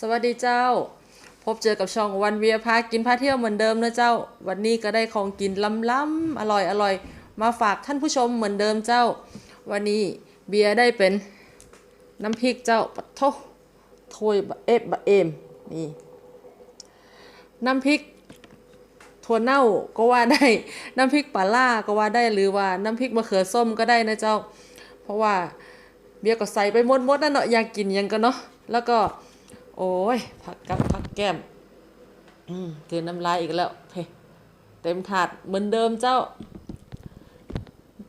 สวัสดีเจ้า พบเจอกับช่องวันเวียพากินพาเที่ยวเหมือนเดิมนะเจ้า วันนี้ก็ได้ของกินล้ำๆอร่อยอร่อยมาฝากท่านผู้ชมเหมือนเดิมเจ้า วันนี้เบียร์ได้เป็นน้ำพริกเจ้าปะโทโทยบะเอะบะเอมนี่น้ำพริกถั่วเน่าก็ว่าได้น้ำพริกปลาล่าก็ว่าได้หรือว่าน้ำพริกมะเขือส้มก็ได้นะเจ้า เพราะว่าเบียร์ก็ใส่ไปหมดๆนั่นเนาะอยากกินยังก็เนาะแล้วก็ โอ้ยผักกับผักแก้มอืมเกินน้ำลายอีกแล้วเพเต็มถาดเหมือนเดิมเจ้า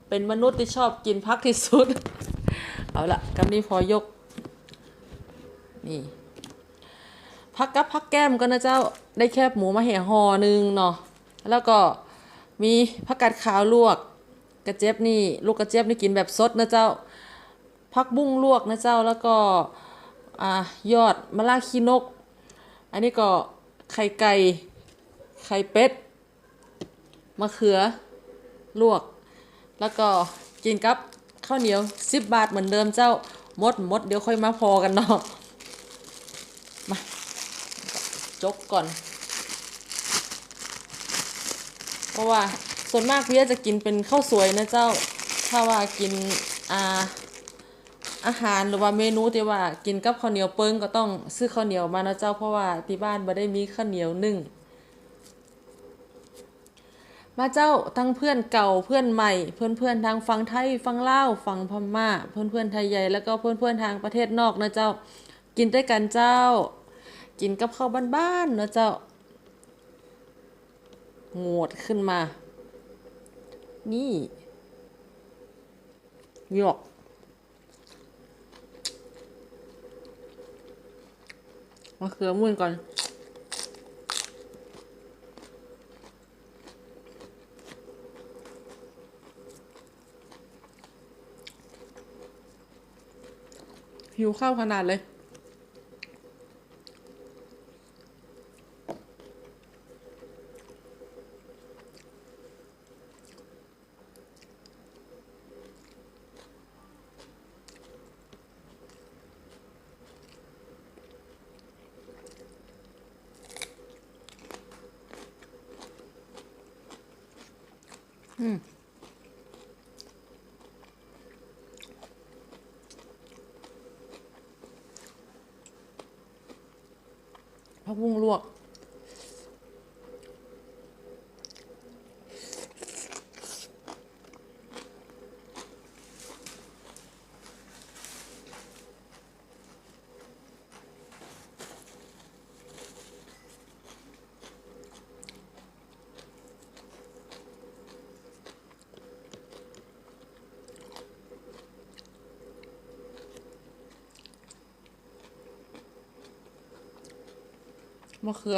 เป็นมนุษย์ที่ชอบกินพักที่สุด เอาละกำนี้พอยก นี่พักกับพักแก้มก็นะเจ้าได้แคบหมูมาแห่ห่อหนึ่งเนาะแล้วก็มีผักกาดขาวลวก กระเจี๊ยบนี่ ลูกกระเจี๊ยบนี่กินแบบสดนะเจ้าผักบุ้งลวกนะเจ้าแล้วก็ อ่ายอดมะลาคีนก อันนี้ก็ไข่ไก่ ไข่เป็ด มะเขือ ลวก แล้วก็กินกับข้าวเหนียวสิบบาทเหมือนเดิมเจ้ามดมดเดี๋ยวค่อยมาพอกันเนาะ มาจกก่อน เพราะว่าส่วนมากพียจะกินเป็นข้าวสวยนะเจ้า ถ้าว่ากินอ่า อาหารหรือว่าเมนูที่ว่ากินกับข้าวเหนียวเปิ้งก็ต้องซื้อข้าวเหนียวมานะเจ้าเพราะว่าที่บ้านบ่ได้มีข้าวเหนียวนึ่งมาเจ้าทั้งเพื่อนเก่าเพื่อนใหม่ เพื่อนเพื่อนทางฝั่งไทยฝั่งลาวฝั่งพม่า เพื่อนเพื่อนไทยใหญ่แล้วก็เพื่อนเพื่อนทางประเทศนอกนะเจ้า กินด้วยกันเจ้า กินกับข้าวบ้านๆนะเจ้าโงดขึ้นมา นี่หยอก มะเขือมุ่นก่อน หิวข้าวขนาดเลย ผักบุ้ งล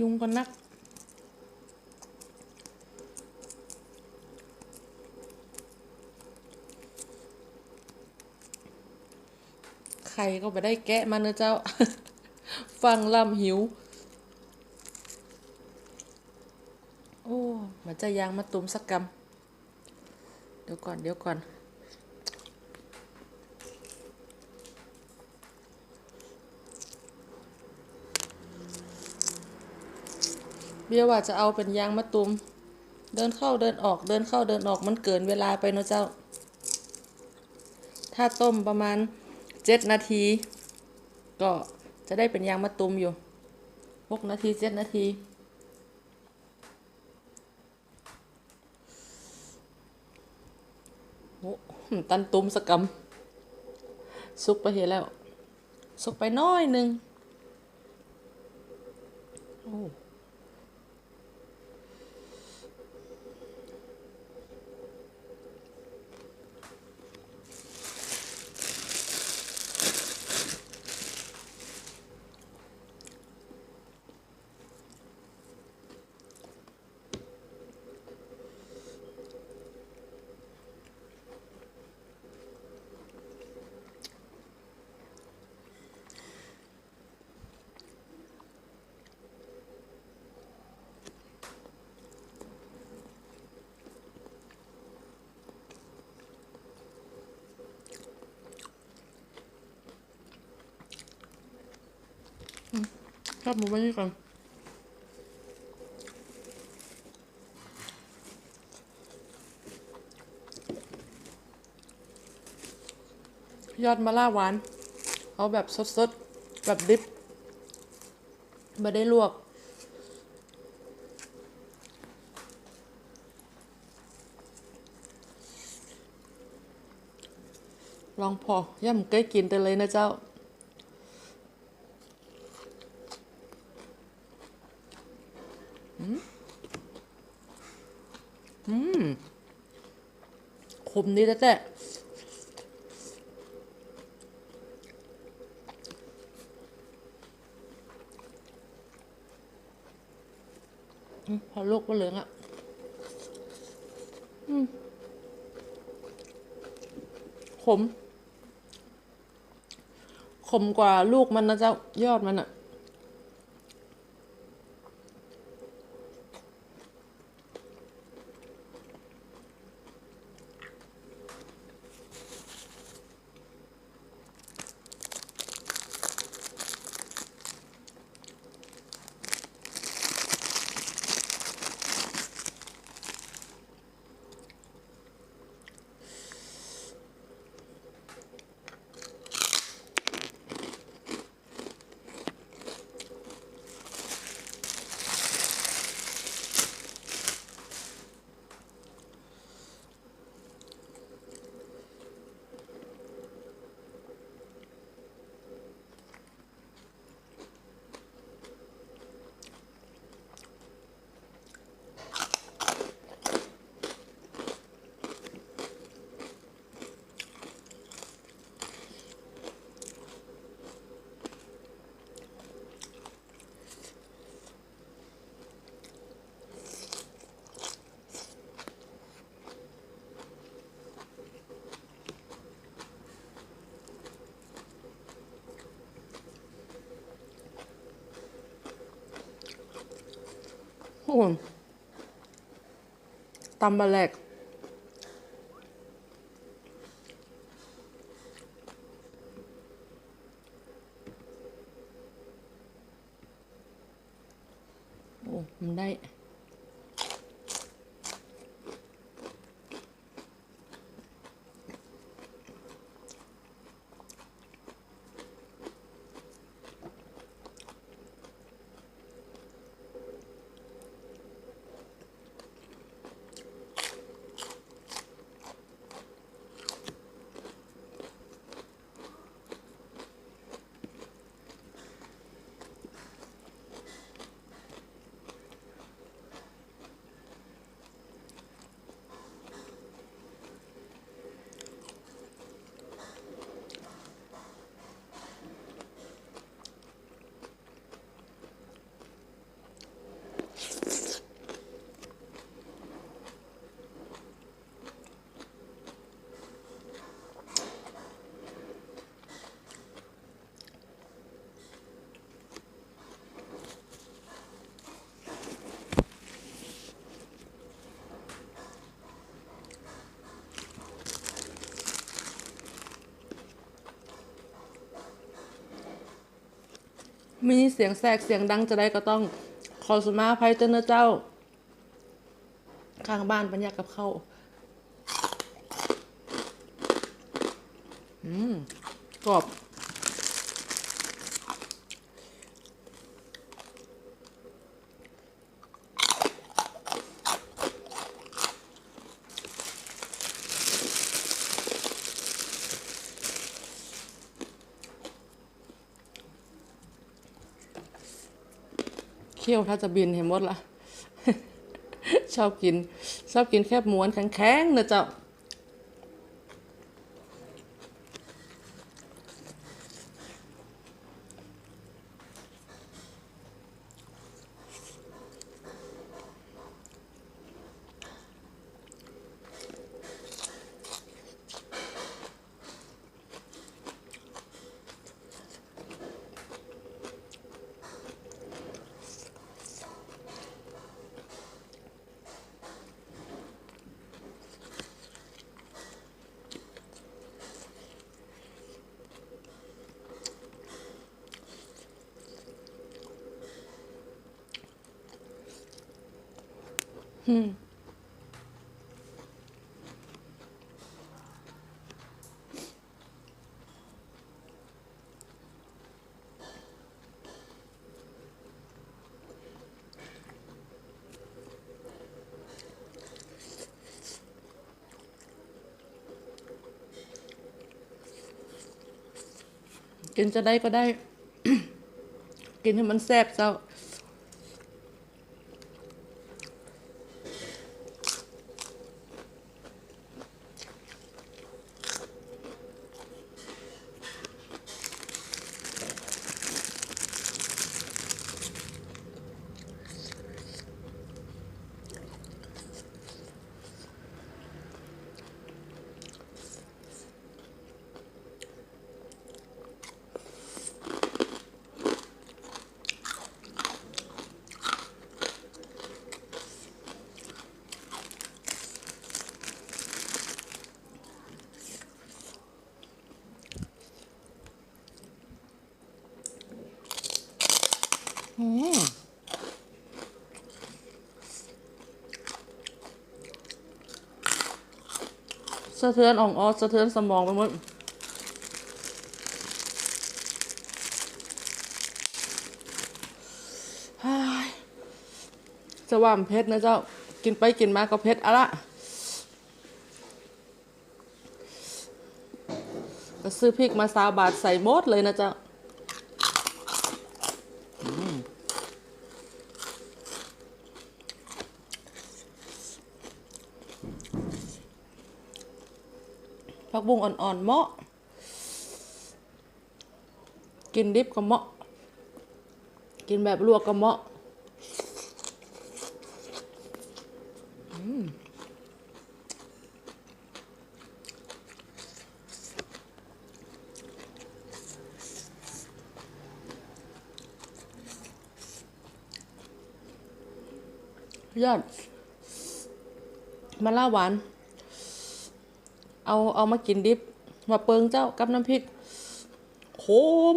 ยุงก็นักใครก็ไปได้แกะมันนะเจ้า ฟังลำหิว โอ้มันจะยางมาตุ้มสักกำเดี๋ยวก่อนเดี๋ยวก่อน เบียว่าจะเอาเป็นยางมะตุม เดินเข้าเดินออกเดินเข้าเดินออกมันเกินเวลาไปเนอะเจ้า ถ้าต้มประมาณเจ็ดนาที ก็จะได้เป็นยางมะตุมอยู่หกนาทีเจ็ดนาทีโอ้ตันตุมสกกำซุกไปเห็นแล้วซุกไปน้อยหนึ่งโอ้ ครั บหมูไว้นี่ก่อนยอดมะล่าหวาน เอาแบบสดๆ แบบดิบไม่ได้ลวก ลองพอย่ำเก้ยกินไปเลยนะเจ้า อืม อืม ข มดีแต่แต่พอลูกก็เหลืองอะ อืมขม ขมกว่าลูกมันนะเจ้ายอดมันอะ โอ้ตำบะแหลก โอ้ มันได้ มีเสียงแทรกเสียงดังจะได้ก็ต้องขอสุมาภัยเจ้าเนอเจ้า ข้างบ้านบรรยากกับเขาอืมกรอบ เคี่ยวถ้าจะบินเห็นหมดละชอบกิน ชอบกินแคบม้วนแข็งๆนะเจ้า กินจะได้ก็ได้ กินให้มันแซ่บเจ้า สะเทือนอ่องออสะเทือนสมองไปหมดเฮ้ยจะว่ามเพชรนะเจ้ากินไปกินมาก็เพชรอะละก็ซื้อพริกมาซาบาทใส่หมดเลยนะเจ้า ผักบุ้งอ่อนๆเหมาะ กินดิบก็เหมาะ กินแบบลวกก็เหมาะยอดมะล่าหวาน เอาเอามากินดิบมาเปิงเจ้ากับน้ำพริกโคม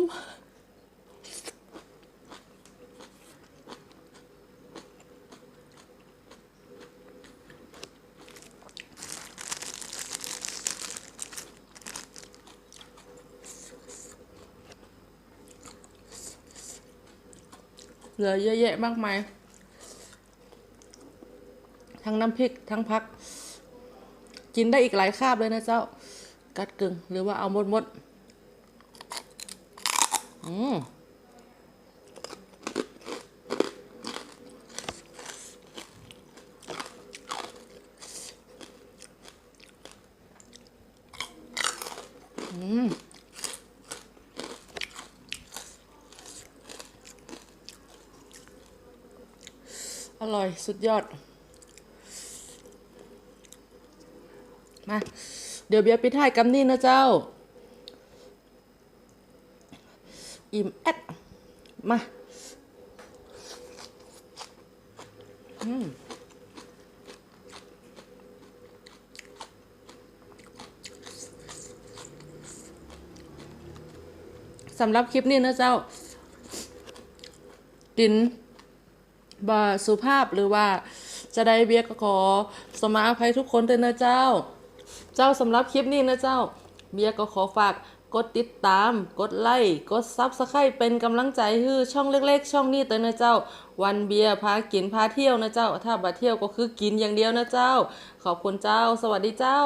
เหลือเยอะแยะมากมาย ทั้งน้ำพริก ทั้งพัก กินได้อีกหลายคาบเลยนะเจ้า กัดกึ่งหรือว่าเอาหมดหมดอืมอร่อย สุดยอด มาเดี๋ยวเบียร์ปิดท้ายกับนี่นะเจ้า อิ่มแอดมาอืมสำหรับคลิปนี้นะเจ้า กินบาสุภาพหรือว่าจะได้เบียร์ก็ขอสมาอภัยทุกคนด้วยนะเจ้า เจ้าสำหรับคลิปนี้นะเจ้า เบียก็ขอฝากกดติดตาม กดไลค์ กดซับสไครป์เป็นกำลังใจให้ช่องเล็กๆ ช่องนี้เตยนะเจ้า วันเบียร์พากินพาเที่ยวนะเจ้า ถ้าบาเที่ยวก็คือกินอย่างเดียวนะเจ้า ขอบคุณเจ้า สวัสดีเจ้า